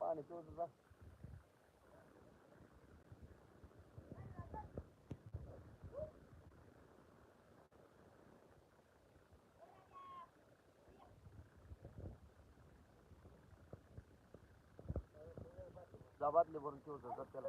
पाणी पिऊन जा. जबातले भरून ठेवतो जा त्याला.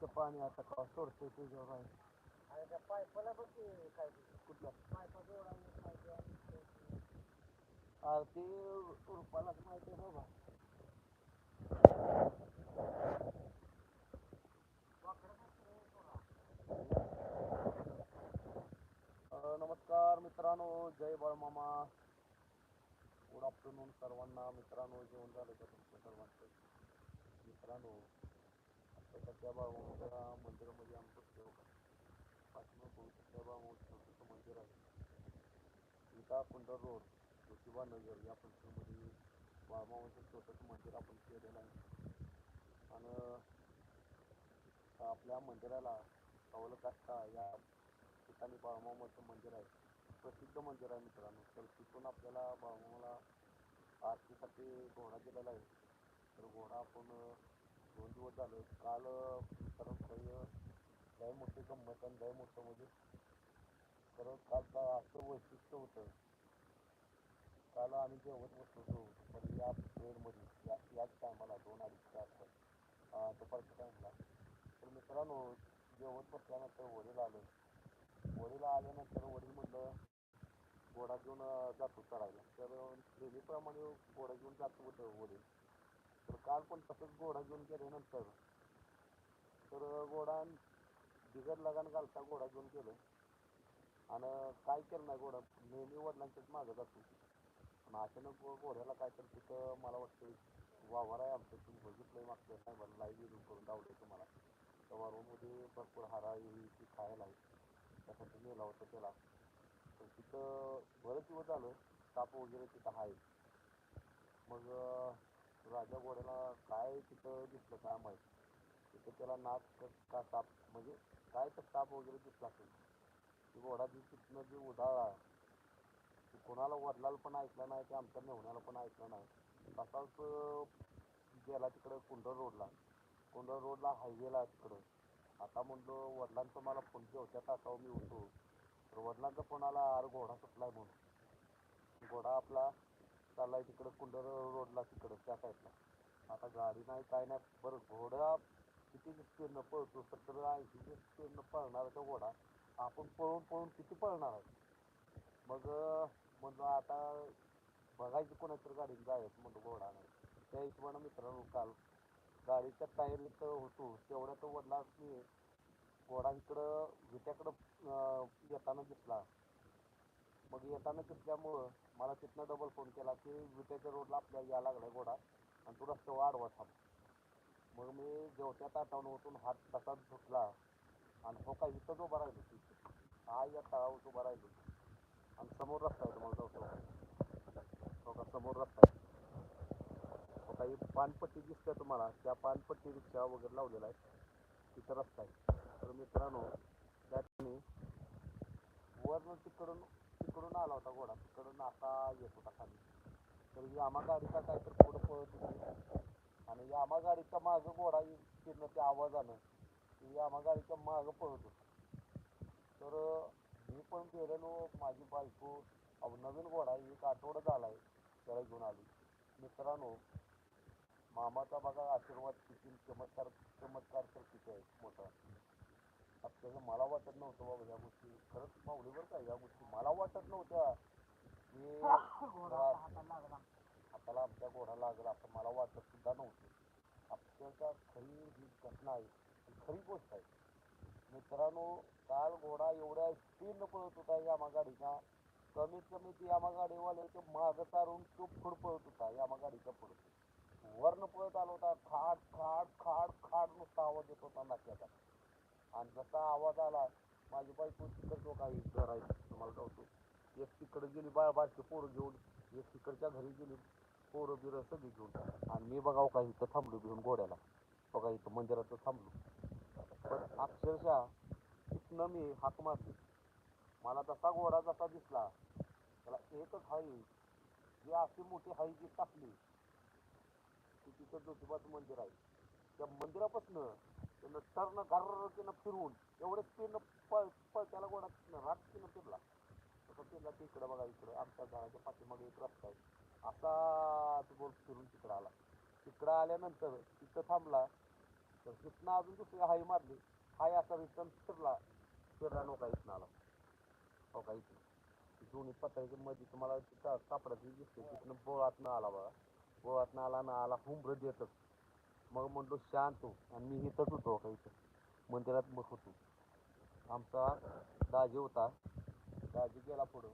तिथं पाणी आता का सोडतोय तुझ्यावर आहे कुठल्या? अरे ते रुपालाच माहिती आहे बाबा. अं, नमस्कार मित्रांनो जय बाळमामा गुड आफ्टरनून सर्वांना. मित्रांनो जेवण झालं का तुमचं सर्वांचं? मित्रांनो आता सध्या मंदिरामध्ये आमचं सेवक आहे पाठीमागे पवित्र शकता बाळमामाचं छोटंसं मंदिर आहे इटा कुंडर रोड ज्योतिबा नगर या परिसरामध्ये बाळमामाचं छोटंसं मंदिर आपण केलेलं आहे आणि आपल्या मंदिराला कवलकाष्ठा या ठिकाणी बाळमामाचं मंदिर आहे प्रसिद्ध मंदिर आहे मित्रांनो तर तिथून आपल्याला बाळमामाला आरतीसाठी घोडा दिलेला आहे. तर घोडा आपण दोन दिवस झालं. काल परत काही लय मोठी गंमत आणि लय मोठं म्हणजे तर कालचा असं वैशिष्ट्य होतं. काल आम्ही जेवत बसलो होतो पण या ट्रेनमध्ये या याच टायमाला दोन अडीचच्या आसपास दुपारच्या टाईमला तर मित्रांनो जेवत बसल्यानंतर वडील आलं. वडील आल्यानंतर वडील म्हटलं घोडा घेऊन जातो चढायला. तर नेहमीप्रमाणे घोडा घेऊन जातो होतं वडील. तर काल पण तसंच घोडा घेऊन गेल्यानंतर तर घोडा बिगर लगान घालता घोडा घेऊन केलं आणि काय केलं नाही घोडा नेहमी वडिलांच्याच मागं जातो. आणि अचानक घोड्याला काय तर तिथं मला वाटतं वावर आहे आमचं तुम्ही बघितलंय नाही मला लाईव्ह व्हिडिओ करून दावलं तुम्हाला. तर वारूमध्ये भरपूर हारा येईल ती खायला आहे. त्यासाठी नेला होता त्याला. तर तिथं बरंच दिवस झालं ताप वगैरे तिथं आहे. मग राजा घोड्याला काय तिथं दिसलं काय माहीत? तिथं त्याला नाक का साप म्हणजे काय तर साप वगैरे दिसला असेल. ते घोडा जी तिथनं जी उधाळा कोणाला वडलाला पण ऐकलं नाही ते आमच्या नेहण्याला पण ऐकलं नाही. तसाच गेला तिकडं कुंडल रोडला. कुंडल रोडला हायवेला तिकडं. आता म्हणलो वडिलांचं मला फोन जेवत्या तासावर मी होतो. तर वडिलांचा फोन आला अरे घोडा सुटलाय म्हणून. घोडा आपला चाललाय तिकडं कुंडर रोडला तिकडं त्या साईडला. आता गाडी नाही काय नाही. बरं घोडा किती स्पीडनं पळतो सत्तर ऐंशी स्पीडनं पळणार तो घोडा. आपण पळून पळून किती पळणार आहे? मग म्हणलं आता बघायची कोणाच्या गाडीने जायचं म्हणतो घोडा नाही त्या हिशोबानं मित्रांनो काल गाडीच्या टायर इथं होतो तेवढ्या तो वडला मी घोडा इकडं विट्याकडं येताना दिसला. मग येताना किसल्यामुळं मला तिथनं डबल फोन केला की विट्याच्या रोडला आपल्या या लागला घोडा आणि तो रस्ता वाढवा थांब. मग मी जेवत्या ताटावून उठून हात तसाच धुतला आणि हो काय इथंच उभा राहिलो की हा या तळावर उभा राहिलो आणि समोर रस्ता आहे तुम्हाला जाऊ हो का समोर रस्ता आहे. हो काही पानपट्टी दिसते तुम्हाला. त्या पानपट्टी रिक्षा वगैरे लावलेला आहे. तिथं रस्ता आहे. तर मित्रांनो त्या ठिकाणी वरनं तिकडून तिकडून आला होता घोडा. तिकडून आता येत होता खाली. तर यामा गाडीचा काय तर पुढं पळत होती. आणि यामा गाडीचा मागं घोडा फिरणं त्या आवाजानं यामा गाडीच्या मागं पळत होता. तर मी पण गेलेलो. माझी बायको नवीन घोडा एक आठवडा झालाय. त्याला घेऊन आली. मित्रांनो मामाचा बघा आशीर्वाद किती चमत्कार चमत्कार तर किती आहे मोठा. त्याचं मला वाटत नव्हतं बाबा ह्या गोष्टी. खरंच माऊली बरं का या गोष्टी मला वाटत नव्हत्या. की घोडा हाताला आमच्या घोडा लागेल असं मला वाटत सुद्धा नव्हतं. अक्षरशः खरी ही घटना आहे ही खरी गोष्ट आहे. मित्रांनो काल घोडा एवढ्या स्पीडनं पळत होता या गाडीचा कमीत कमी ती यामा गाडीवाल्याच्या मागं चालून तो पुढं पळत होता यामा गाडीच्या पुढं. वरनं पळत आला होता खाड खाड खाड खाड नुसता आवाज येत होता नाक्याचा. आणि जसा आवाज आला माझी बायको तिकडचं काही घर आहे तुम्हाला कळतो. एक तिकडे गेली बा बारकी पोरं घेऊन एक तिकडच्या घरी गेली पोरं बिरं सगळी घेऊन. आणि मी बघाव हो, काही इथं थांबलो घेऊन घोड्याला. बघा इथं मंदिरात थांबलो. पण अक्षरशः तिथनं मी हाक मारली. मला तसा घोडा जसा दिसला त्याला एकच हाई जी अशी मोठी हाई जी टाकली ती तिथं ज्योतिबाचं मंदिर आहे. त्या मंदिरापासून त्यानं टर्न गारकीनं फिरवून एवढे स्पीडनं पळ पळ त्याला घोडा राटकीनं फिरला. तसं फिरला की इकडं बघा इकडं आमच्या घराच्या पाठीमागे एक रस्ता आहे. असा तो गोल फिरून तिकडं आला. तिकडं आल्यानंतर तिथं थांबला. तर तिथनं अजून दुसरी हाई मारली. हाय असा रिटर्न फिरला. फिरला नौका इथनं आला. हो का इथनं. दोन्ही पत्र्याच्या मध्ये तुम्हाला तिथं कापडाची दिसते तिथनं बोळातनं आला बघा. बोळातनं आला ना आला हुंबर देतच. मग म्हणलो शांत हो. आणि मी इथंच होतो का इथं? मंदिरात मग होतो. आमचा दाजी होता. दाजी गेला पुढं.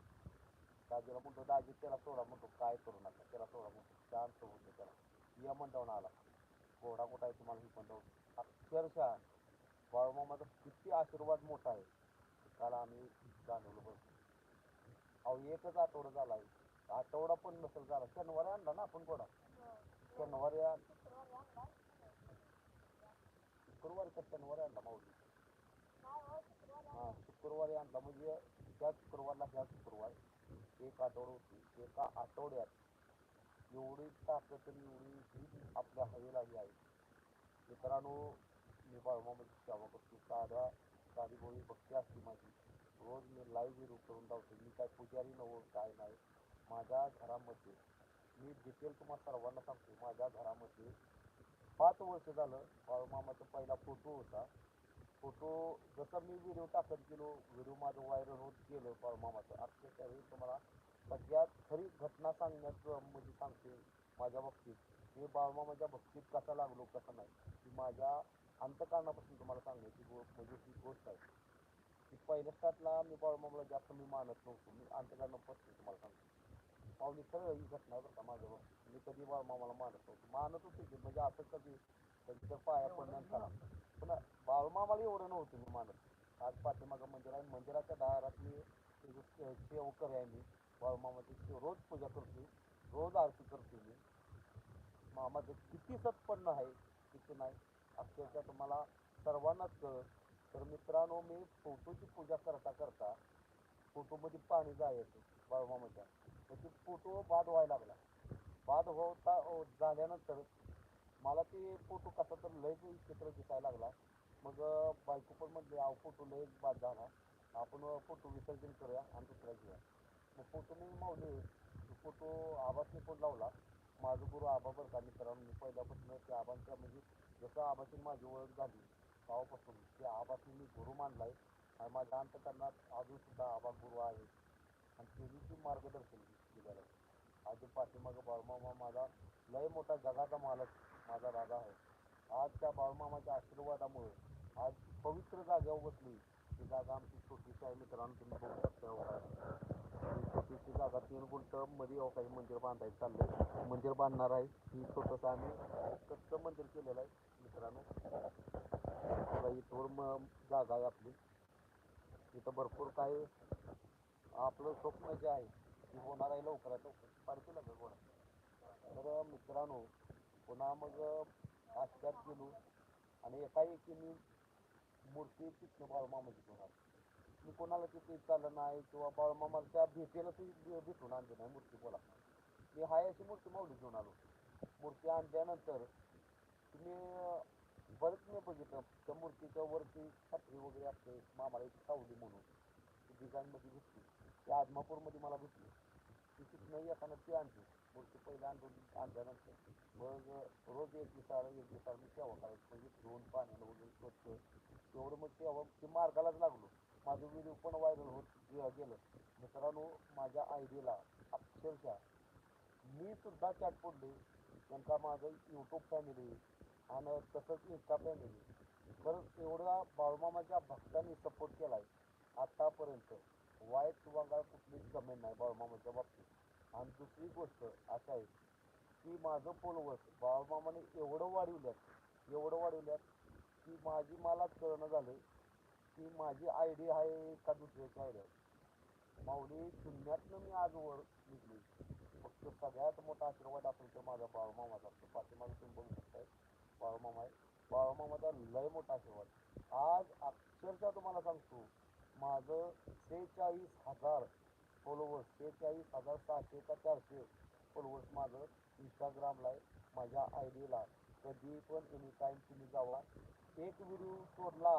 दाजीला म्हणतो दाजी त्याला सोडा. म्हणतो काय करू नका त्याला सोडा. म्हणतो शांत होतो त्याला. या मंडवून आला. घोडा कुठं आहे तुम्हाला ही मंडवून अक्षरशः बाळूमामाचा किती आशीर्वाद मोठा आहे. काल आम्ही जाणवलं बघ अहो एकच आठवडा झाला आहे. आठवडा पण नसेल झाला. शनिवारी आणला ना आपण घोडा? शनिवारी आण- शुक्रवारी का शनिवारी आणला माऊली हां शुक्रवारी आणला म्हणजे त्या शुक्रवारला ह्या शुक्रवार एक आठवडा होती एका आठवड्यात एवढी ताकद आणि एवढी ही आपल्या हवेला ही आहे. मित्रांनो मी बाळमामध्ये सेवा करतो. साधा साधी गोळी भक्ती असते माझी. रोज मी लाईव्ह व्हिडिओ करून लावतो मी काय पुजारी नव्ह काय नाही. माझ्या घरामध्ये मी डिटेल तुम्हाला सर्वांना सांगतो. माझ्या घरामध्ये पाच वर्ष झालं बाळूमामाचा पहिला फोटो होता. फोटो जसं मी व्हिडिओ टाकत गेलो व्हिडिओ माझं व्हायरल होत गेलं बाळूमामाचं अक्षरशः त्यावेळी तुम्हाला सगळ्यात खरी घटना सांगण्याचं म्हणजे सांगते माझ्या बाबतीत. मी बाळूमामाच्या भक्तीत कसा लागलो कसं नाही की माझ्या अंतकारणापासून तुम्हाला सांगायची गो म्हणजे ही गोष्ट आहे. की पहिल्या स्टार्टला मी बाळूमामाला जास्त मी मानत नव्हतो. मी अंतकारणापासून तुम्हाला सांगतो. पावली खरं ही घटना आहे बरं का माझ्या बाबतीत मी कधी बाळमामाला मानत होतो मानत होते की म्हणजे असं कधी त्यांच्या पाया पडण्यात करा पण बाळमामाला एवढं नव्हतं मी मानत. आज पाठीमागं मंदिर आहे. मंदिराच्या दारात मी सेवकर आहे मी. बाळमामाची रोज पूजा करतो रोज आरती करतो मी. मामाचं किती सत्पन्न आहे किती नाही अक्षरशः तुम्हाला सर्वांनाच कळ तर मित्रांनो मी फोटोची पूजा करता करता फोटोमध्ये पाणी जायचं बाळमामाच्या म्हणजे ते फोटो बाद व्हायला लागला. बाद होता झाल्यानंतर मला ते फोटो कसा तर लयच चित्र दिसायला लागला. मग बायको पण म्हणले अहो फोटो लय बाद झाला. आपण फोटो विसर्जन करूया आणि दुसरा घेऊया मग फोटो मी मावले. फोटो आबासने पण लावला. माझं गुरु आबा बरं का मित्रांनो मी पहिल्यापासून त्या आबांच्या म्हणजे जसं आबाची माझी ओळख झाली गावापासून त्या आबासने मी गुरु मानलाय. आणि माझ्या अंतकरणात अजूनसुद्धा आबा गुरु आहे आणि त्यांनी ती मार्गदर्शन दिलेलं आहे. आज पाठीमागं बाळमामा माझा लय मोठा जगाचा मालक माझा राजा आहे. आज त्या बाळमामाच्या आशीर्वादामुळे आज पवित्र जागेवर बसली ती जागा आमची छोटीशी आहे मित्रांनो तुम्ही बघू शकता हो छोटीशी जागा तीन गुंटमध्ये हो काही मंदिर बांधायचं चाललंय मंदिर बांधणार आहे. ही छोटंसं आम्ही कच्चं मंदिर केलेलं आहे मित्रांनो. बघा इथवर म जागा आहे आपली. इथं भरपूर काही आपलं स्वप्न जे आहे होणार आहे लवकरात लवकर. पारखीला का तर मित्रांनो पुन्हा मग आश्चर्यात गेलो आणि एकाएकी मी मूर्ती तिथं बाळमामाची घेऊन मी कोणाला तिथे चाललं नाही किंवा बाळूमामाच्या भेटीला ती भेटून आणली नाही मूर्ती बोला मी हाय अशी मूर्ती माऊली घेऊन आलो. मूर्ती आणल्यानंतर तुम्ही बरंच मी बघितलं. त्या मूर्तीच्या वरती छत्री वगैरे असते. मामाला एक सावली म्हणून. ती डिझाईनमध्ये भेटली. त्या आदमापूरमध्ये मला भेटली. तिकीट नाही येताना ती आणली. मूर्ती पहिलं आणून आणल्यानंतर मग रोज एक दिवसाला एक दिवसाला मी सेवा करायची म्हणजे धुवून पाण्याला वगैरे स्वच्छ. एवढं मग तेव्हा ते मार्गालाच लागलो. माझं व्हिडिओ पण व्हायरल होत गेलं. मित्रांनो माझ्या आयडीला अक्षरशः मी सुद्धा चॅट पडले त्यांचा माझं यूट्यूब फॅमिली आणि तसंच इंस्टा फॅमिली खरंच एवढा बाळूमामाच्या भक्तांनी सपोर्ट केला आहे आत्तापर्यंत वाईट किंवा काय कुठलीच कमेंट नाही. बाळमामाच्या बाबतीत. आणि दुसरी गोष्ट असं आहे की माझं फॉलोवर्स बाळमामाने एवढं वाढवल्यात एवढं वाढवल्यात की माझी मला कळणं झालं की माझी आय डी आहे का दुसऱ्याची आय डी आहे माऊली शून्यातनं मी आजवर निघली फक्त सगळ्यात मोठा आशीर्वाद असेल तर माझा बाळूमामाचा असतो. पाठीमागे तुम्ही बघू शकताय बाळूमामा आहे. बाळूमामाचा लय मोठा आशीर्वाद. आज अक्षरशः तुम्हाला सांगतो माझं सेहेचाळीस हजार फॉलोवर्स सेहेचाळीस हजार सहाशे का चारशे फॉलोवर्स माझं इंस्टाग्रामला आहे माझ्या आय डीला कधी पण एनी टाईम तुम्ही जावा. एक व्हिडिओ सोडला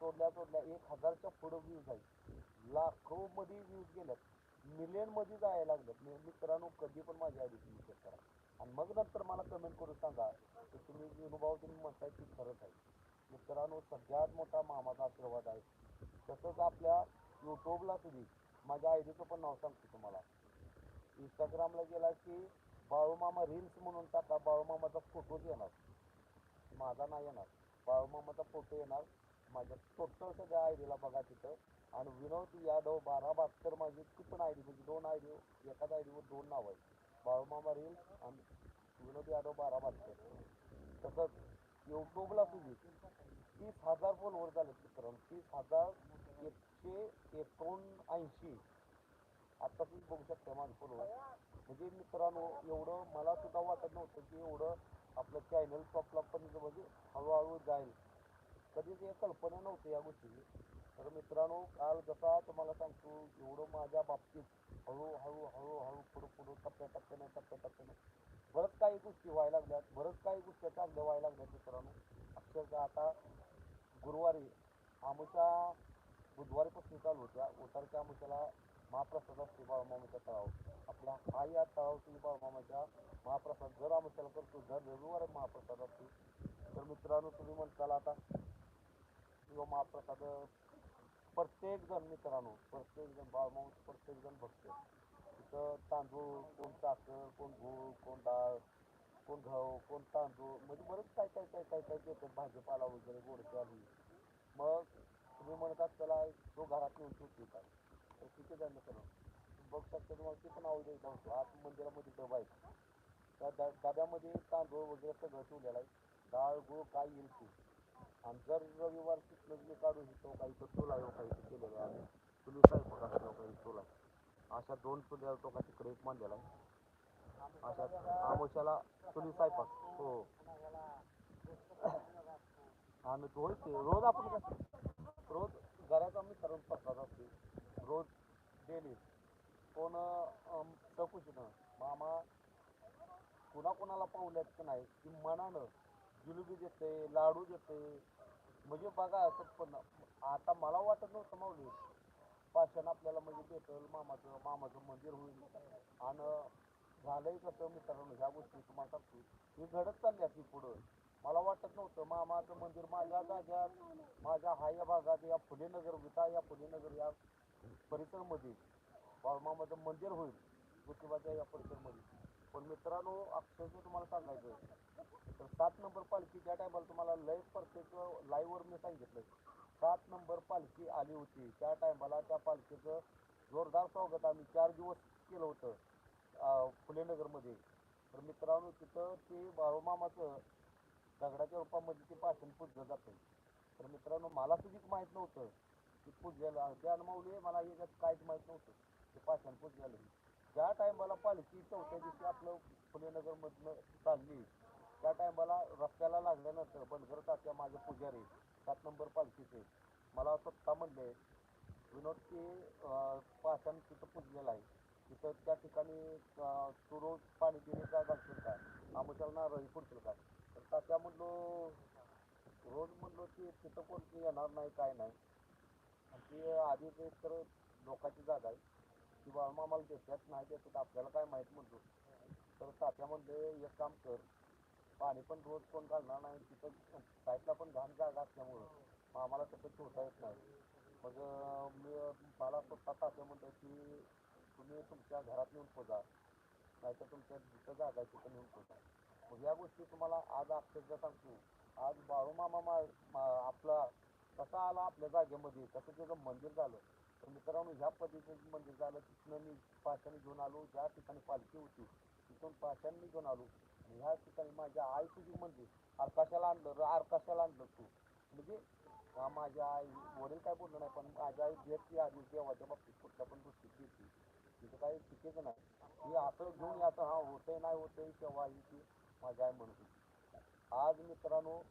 सोडल्या सोडल्या एक हजारच्या पुढं व्ह्यूज आहे लाखोमध्ये व्ह्यूज गेल्यात. मिलियनमध्ये जायला लागलं मी मित्रांनो कधी पण माझी आय डी तुम्ही चेक करा. आणि मग नंतर मला कमेंट करून सांगा की तुम्ही अनुभव तुम्ही म्हणताय ती खरंच आहे. मित्रांनो सगळ्यात मोठा मामाचा आशीर्वाद आहे. तसंच आपल्या यूट्यूबला तुम्ही माझ्या आय डीचं पण नाव सांगतो तुम्हाला. इंस्टाग्रामला गेला की बाळूमामा रील्स म्हणून टाका बाळूमामाचा फोटोच येणार माझा नाही येणार. बाळूमामाचा फोटो येणार. माझ्या टोटल सगळ्या आय डीला बघा तिथं. आणि विनोद यादव बारा भास्कर माझी ती पण आय डी म्हणजे दोन आय डी हो, एकाच आय डीवर दोन नाव आहेत. बाळूमामा रील्स आणि विनोद यादव बारा भास्कर तसंच यूट्यूबला तुझी तीस हजार फॉलोवर झाले मित्रांनो तीस हजार एकशे एकोणऐंशी. आता तुम्ही बघू शकता माझं फॉलोवर म्हणजे मित्रांनो एवढं मला सुद्धा वाटत नव्हतं की एवढं आपलं चॅनल टॉपला पण म्हणजे हळूहळू जाईल. कधीच हे कल्पना नव्हती या गोष्टीची. तर मित्रांनो काल जसा तुम्हाला सांगतो एवढं माझ्या बाबतीत हळूहळू हळूहळू पुढं पुढं टप्प्या टप्प्याने टप्प्या टप्प्याने बरंच काही गोष्टी व्हायला लागल्यात बरंच काही गोष्टी चांगल्या व्हायला लागल्यात मित्रांनो. अक्षरशः आता गुरुवारी आमच्या बुधवारीपासून चालू होत्या. उतारच्या आमच्याला महाप्रसाद असतो बाळमामाच्या तळाव आपला हा या तळाव श्रीबाळमामाच्या महाप्रसाद जर आमच्याला करतो जर रविवार महाप्रसाद असतो तर मित्रांनो तुम्ही म्हणताल आता किंवा महाप्रसाद प्रत्येक जण मित्रांनो प्रत्येकजण जण प्रत्येकजण बघतो तिथं तांदूळ कोण साखर कोण गूळ कोण डाळ कोण घाऊ कोण तांदूळ म्हणजे बरंच काय काय काय काय काय देतात भाजीपाला वगैरे गोडची आली मग तुम्ही म्हणतात त्याला तो घरात येऊन ठेवतो काय तर तिथे जाणं करा बघू शकता तुम्हाला किती नाव आवडेल होतं आत मंदिरामध्ये डबा आहे. त्या ड डब्यामध्ये तांदूळ वगैरे सगळं ठेवलेलं आहे. डाळ गूळ काय येईल ते. आणि जर रविवार तिथलं मी काढून घेतो काही तर तुला येऊ काही तर केलेलं आहे. तुम्ही काय बघा काही तुला अशा दोन चुल्या तो का तिकडे एक मांडलेला आहे. अशा आमोशाला तुम्ही स्वयंपाक हो. आम्ही रोज ते रोज आपण रोज घरात आम्ही सर्व प्रसाद असते रोज डेली कोण सपुशीनं मामा कुणाकुणाला पाहुल्यात की नाही की मनानं जिलेबी देते लाडू देते. म्हणजे बघा असं पण आता मला वाटत नव्हतं माऊली. पाषाण आपल्याला म्हणजे भेटल मामाचं मामाचं मंदिर होईल. आणि झालंय कसं मित्रांनो ह्या गोष्टी तुम्हाला सांगतो. ही घडत चालली ती पुढं. मला वाटत नव्हतं मामाचं मंदिर माझ्या जाग्यात. माझ्या हा या भागात या फुलेनगर विटा या फुलेनगर या परिसरमध्ये बाळमामाचं मंदिर होईल. ज्योतिबाच्या या परिसरमध्ये. पण मित्रांनो अक्षरशः तुम्हाला सांगायचं तर सात नंबर पालखी ज्या टायमाला तुम्हाला लय परफेक्ट लाईव्हवर मी सांगितलं सात नंबर पालखी आली होती. त्या टायमाला त्या पालखीचं जोरदार स्वागत आम्ही चार दिवस केलं होतं. फुलेनगरमध्ये तर मित्रांनो तिथं ते बाळूमामाचं दगडाच्या रूपामध्ये ते पाषाण पूजलं जातं तर मित्रांनो मला सुद्धा माहीत नव्हतं की पूजलेलं ते अनुभवले मला याच्यात काहीच माहीत नव्हतं ते पाषाण पूजलेलं ज्या टायमाला पालखी चौथ्या दिवशी आपलं फुलेनगरमधनं चालली त्या टायमाला रस्त्याला लागल्यानंतर बनगर तात्या माझे पुजारी सात नंबर पालखीचे मला स्वतः म्हणले विनोद की पाषाण तिथं पुजलेलं आहे. तिथं त्या ठिकाणी अं, तू रोज पाणी पिणे का घालशील काय आमच्याला नारळी पुरशील काय तर तात्या म्हणलो रोज म्हणलो की तिथं कोणती येणार नाही काय नाही. आणि ते आधीच एक तर लोकांची जागा आहे. की बाबा आम्हाला देतात नाही देतात आपल्याला काय माहीत म्हणतो. तर तात्या म्हणले एक काम कर पाणी पण रोज कोण घालणार नाही तिथं साईडला पण घाण जागा असल्यामुळं मग आम्हाला तसं ठेवता येत नाही. मग मी मला स्वतः तात्या म्हणतो की तुम्ही तुमच्या घरात नेऊन पोजा नाहीतर तुमच्या जिथं जागा आहे तिथं नेऊन पोजा मग या गोष्टी तुम्हाला आज अक्षरशः सांगतो. आज बाळूमामा मा आपला कसा आला आपल्या जागेमध्ये? कसं त्याचं मंदिर झालं? तर मित्रांनो ह्या पद्धतीचं मंदिर झालं तिथनं मी पाशाने घेऊन आलो. ज्या ठिकाणी पालखी होती तिथून पाशाने मी घेऊन आलो. आणि ह्या ठिकाणी माझ्या आईचं जे मंदिर आरकाशाला आणलं र आरकाशाला आणलं तू. म्हणजे हा माझ्या आई वडील काय बोललं नाही पण माझ्या आई भेटली आधी देवाच्या बाबतीत कुठल्या पण गोष्टी घेतली तिथं काही चुकीचं नाही. मी असं घेऊन याचं हा होतंय नाही होतंय तेव्हा ही ती माझी आई म्हणत होती. आज मित्रांनो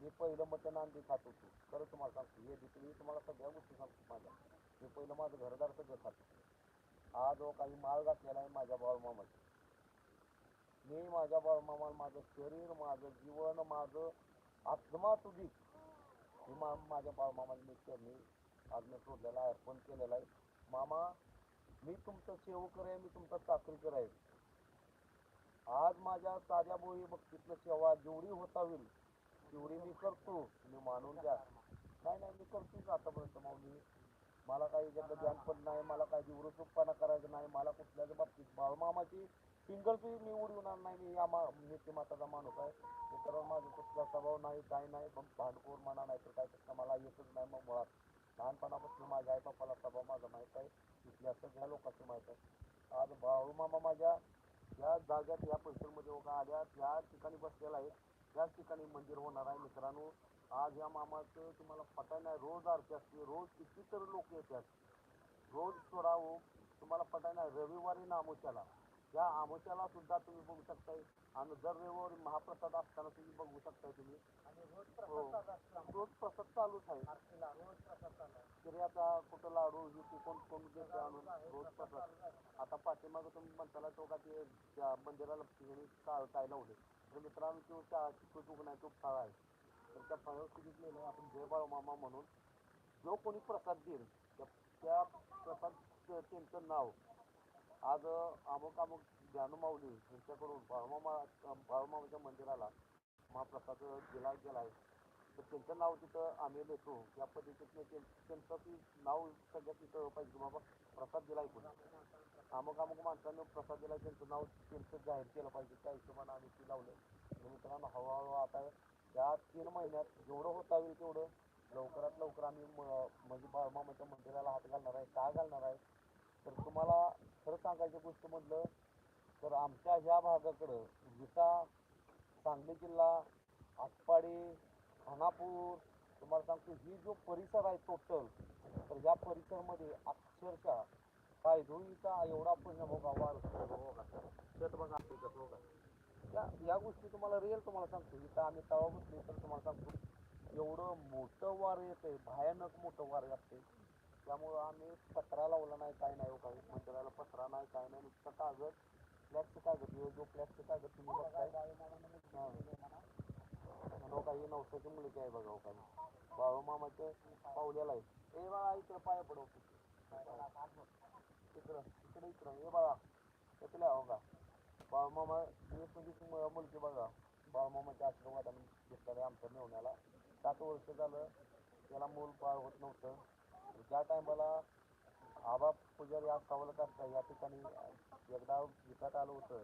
मी पहिलं मटण अंडी खात होतो. खरं तुम्हाला सांगतो हे दुसरी तुम्हाला सगळ्या गोष्टी सांगतो माझ्या. मी पहिलं माझं घरदार सगळं खात होतो. आज हो काही माळ घातलेला आहे माझ्या बाळमामाचा मी माझ्या बाळमामाला माझं शरीर माझं जीवन माझं आत्मा तुझी. मी मा माझ्या बाळमामाने मी आज मी सोडलेला अर्पण केलेला आहे. मामा मी तुमचं सेवकर आहे मी तुमचा चाकरीकर आहे. आज माझ्या साध्या बोळी भक्तीतलं सेवा जेवढी होता होईल तेवढी मी करतो. तुम्ही मानून द्या नाही नाही मी करतोच आतापर्यंत माऊली. मला काही त्याचं ध्यान पण नाही मला काही दिवृत्तपणा करायचं नाही मला कुठल्याच बाबतीत बाळमामाची सिंगलची मी उडवणार नाही मी या मा नीतिमाताचा माणूस आहे. मित्रांनो माझा कुठला स्वभाव नाही काय नाही पण भांडखोर म्हणा नाही तर काय मला येतच नाही मग मुळात. लहानपणापासून माझ्या आई बापाला स्वभाव माझा माहीत आहे. इतिहास सगळ्या लोकांचं माहीत आहे. आज भाऊ मामा माझ्या या जाग्यात या परिसरमध्ये उभा आल्या त्या ठिकाणी बसलेला आहे त्याच ठिकाणी मंदिर होणार आहे. मित्रांनो आज या मामाचं तुम्हाला पता नाही रोज आरती असते रोज कितीतरी लोक येतात. रोज सोडावं तुम्हाला पता नाही रविवारी नामोच्याला या आमोशाला सुद्धा तुम्ही बघू शकताय. आणि दर रविवारी महाप्रसाद असताना तुम्ही बघू शकताय तुम्ही. हो. रोज प्रसाद चालूच आहे. आता कुठं लाडू हे ते कोण कोण देते आणून रोज प्रसाद आता पाठीमागं तुम्ही म्हणताला तो का ते त्या मंदिराला काय लावले? तर मित्रांनो तो त्या तो चूक नाही तो फळ आहे. तर त्या फळावर किती लिहिलं आपण जय बाळ मामा म्हणून. जो कोणी प्रसाद देईल त्या प्रसाद त्यांचं नाव आज अमुक अमुक ज्ञानमाऊली यांच्याकडून बाळमामा बाळमामाच्या मंदिराला महाप्रसाद दिला गेला आहे तर त्यांचं नाव तिथं आम्ही देतो या पद्धतीने त्यांचं ती नाव सगळ्यात तिथं पाहिजे बाबा प्रसाद दिला कोणी. अमुक अमुक माणसांनी प्रसाद दिला त्यांचं नाव त्यांचं जाहीर केलं पाहिजे. त्या हिशोबानं आम्ही ती लावलं. तर मित्रांनो हळूहळू आता या तीन महिन्यात जेवढं होता येईल तेवढं लवकरात लवकर आम्ही म- म्हणजे बाळमामाच्या मंदिराला हात घालणार आहे का घालणार आहे तर तुम्हाला खरं सांगायची गोष्ट म्हटलं तर आमच्या ह्या भागाकडं विटा सांगली जिल्हा आटपाडी खानापूर तुम्हाला सांगतो ही जो परिसर आहे टोटल तर ह्या परिसरमध्ये अक्षरशः पायधुळीचा एवढा परिणाम हो वार हो शेत बघा. या गोष्टी तुम्हाला रिअल तुम्हाला सांगतो. इथं आम्ही तवा बसले तर तुम्हाला सांगतो एवढं मोठं वार येतंय भयानक मोठं वार असते त्यामुळं आम्ही पत्रा लावला नाही काय नाही हो काही. मंदिराला पत्रा नाही काय नाही. नुसतं कागद फ्लॅटचं कागद जो फ्लॅटचं कागद तुम्ही बघताय. हो काही नवसाची मुलगी आहे बघा हो काही. बाळू मामाचे पावलेला आहे. ए बाळा इकडं पाय पडव हो. इकडं इकडं इकडं. ए बाळा इकडे हो का? बाळूमामा दिवस म्हणजे मुलगी बघा. बाळूमामाच्या आशीर्वादाने घेतलेलं आहे आमच्या मेवण्याला. सात वर्ष झालं त्याला मूल पाळ होत नव्हतं. ज्या टायमाला आबा पुजारी आज सावलक या ठिकाणी एकदा विकत आलं होतं,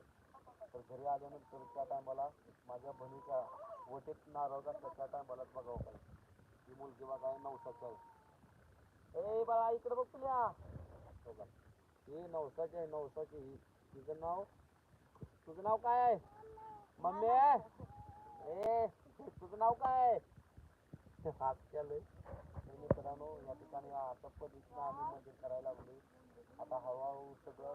तर घरी आल्यानंतर त्या टायमाला माझ्या बहिणीच्या वटेत नारळ घातला. त्या टायमालाच बघावं काय? ही मुलगी बघा नवसाची आहे. ए, बाळा, इकडे बघ तुला बघा नवसाची आहे, नवसाची ही. तिचं नाव? तुझं नाव काय आहे? मम्मी ए, तुझं नाव काय आहे? हात तर मित्रांनो या ठिकाणी अशा पद्धतीनं आम्ही मंदिर करायला लागलोय आता हळूहळू सगळं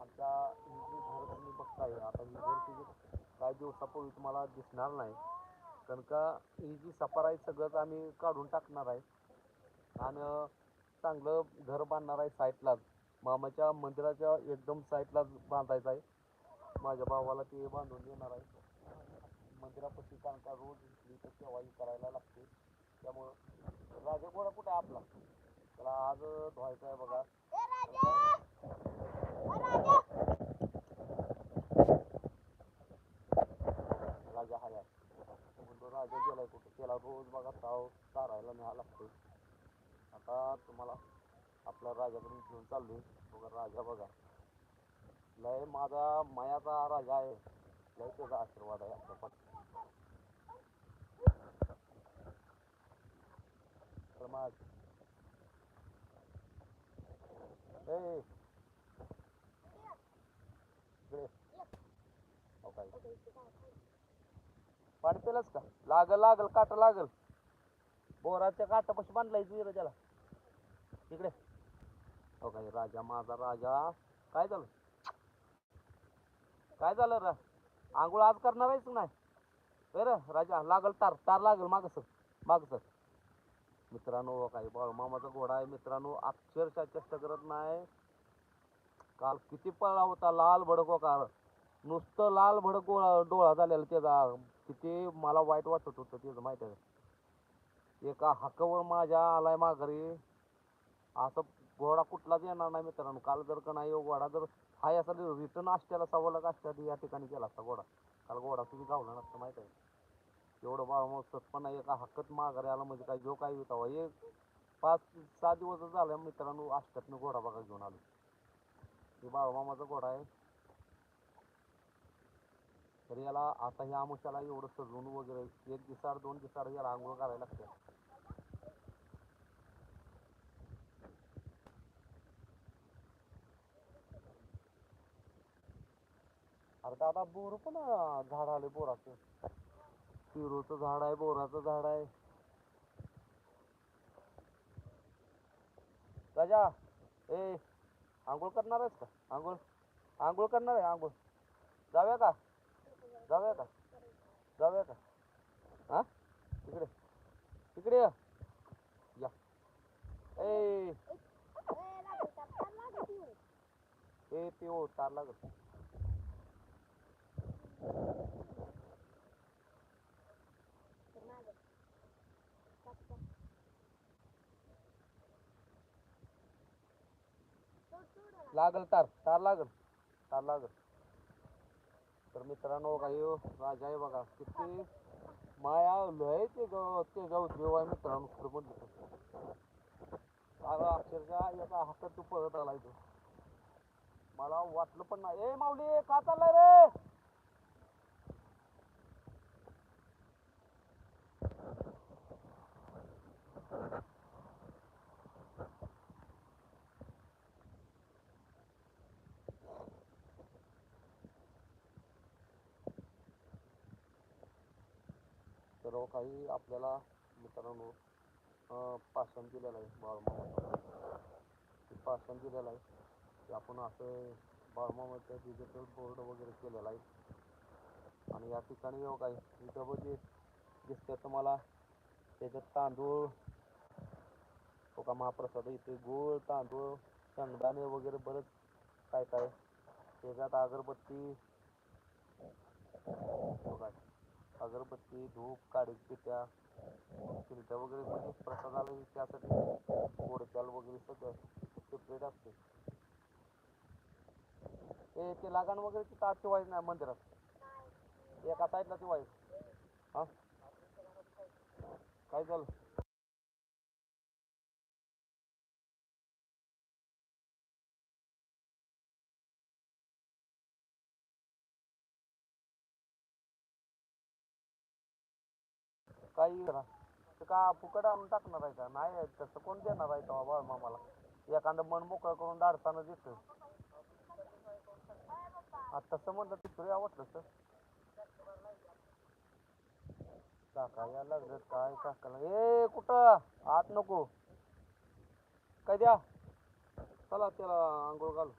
आमच्या ही घर तुम्ही बघताय. आता ही घर काही दिवसापूर्वी तुम्हाला दिसणार नाही. कारण का ही जी सफार आहे सगळंच आम्ही काढून टाकणार आहे. आणि चांगलं घर बांधणार आहे साईडलाच मामाच्या मंदिराच्या एकदम साईडलाच बांधायचं आहे. माझ्या भावाला ते बांधून देणार आहे. मंदिरापाशी कारण का रोज इथली तर ही करायला लागते. त्यामुळं राजा गोळा कुठे आपला? त्याला आज धुवायचा आहे बघा. राजा! हाय. म्हणतो राजा गेलाय कुठे? त्याला रोज बघा ताव चारायला न्यावं लागते. आता तुम्हाला आपल्या राजाकडून घेऊन चाललोय. बघा राजा बघा. लय माझा मायाचा राजा आहे. लय त्याचा आशीर्वाद आहे आपल्या पाठी तर पाणी पेलच का? लागल लागल काट लागल. बोराच्या काटापाशी बांधलाय रे त्याला. इकडे. हो काय? राजा माझा राजा. काय झालं? काय झालं रा? आंघोळ आज करणार आहेस नाही बरं राजा लागल तार तार लागल माग सर माग सर. मित्रांनो काही बाळ मामाचा घोडा आहे मित्रांनो. अक्षरशः चेष्टा करत नाही. काल किती पळला होता लाल भडक कार नुसतं लाल भडक डोळा डोळा झालेला त्याचा. किती मला वाईट वाटत होतं त्याचं माहिती आहे एका हक्कावर माझ्या आलाय माघारी. असं घोडा कुठलाच येणार नाही मित्रांनो. काल जर का नाही घोडा जर हाय असा रिटर्न असत्याला सव्वा असत्या या ठिकाणी गेला असता घोडा. काल घोडा तुम्ही गावला नसतं माहिती आहे. एवढं बाळ मग सत्पन्न एका हक्कत माघारी आला म्हणजे काय? जो काय होता हो, एक पाच सहा दिवस झाले मित्रांनो अष्ट्यातनं घोडा बघा घेऊन आलो. हे बाळमामाचा घोडा आहे. तर याला आता ह्या आमुष्याला एवढं सजवून वगैरे एक दिसार दोन दिसार याला आंघोळ करायला लागते. अरे दादा बोर पण झाड आले बोराचं. पेरूचं झाड आहे बोराचं झाड आहे. राजा ए आंघोळ करणार आहेस का? आंघोळ आंघोळ करणार आहे आंघोळ. जाऊया का? जाऊया का? जाऊया का? हा? इकडे इकडे या. या. ए ए पिओ तार लागत लागल तार तार लागल तार लागल. तर मित्रांनो काही राजा आहे बघा किती माया लय ते गाव ते गाव देव आहे मित्रांनो खरं म्हणलं अगं अक्षरशः याचा हातात तू पळत आलाय तो मला वाटलं पण नाही. ए माऊली का चाललाय रे? तर काही आपल्याला मित्रांनो पाषाण दिलेलं आहे बाळमामाचं ते पाषाण दिलेलं आहे. ते आपण असं बाळमामाचं डिजिटल बोर्ड वगैरे केलेला आहे. आणि या ठिकाणी येऊ काय इथं म्हणजे दिसतं तुम्हाला त्याच्यात तांदूळ हो का महाप्रसाद इथे गूळ तांदूळ शेंगदाणे वगैरे बरंच काय काय त्याच्यात अगरबत्ती हो काय अगरबत्ती धूप काडी पित्या चिलट्या वगैरे म्हणजे प्रसादाला त्यासाठी गोडचाल वगैरे सगळं सेपरेट असते. ते ते लागाण वगैरे तिथं आत ठेवायचं नाही मंदिरात. एका साईडला ठेवायचं. हा? काय झालं? काही करा तर का फुकट आणून टाकणार आहे का? नाही तसं कोण देणार आहे तेव्हा बाळ मामाला? एखादं मन मोकळं करून दाडताना देतं आता तसं म्हणलं तिकडे आवडलं सर काका या लागलं काय काकाला? ए कुठं? आत नको. काय द्या? चला त्याला आंघोळ घालू.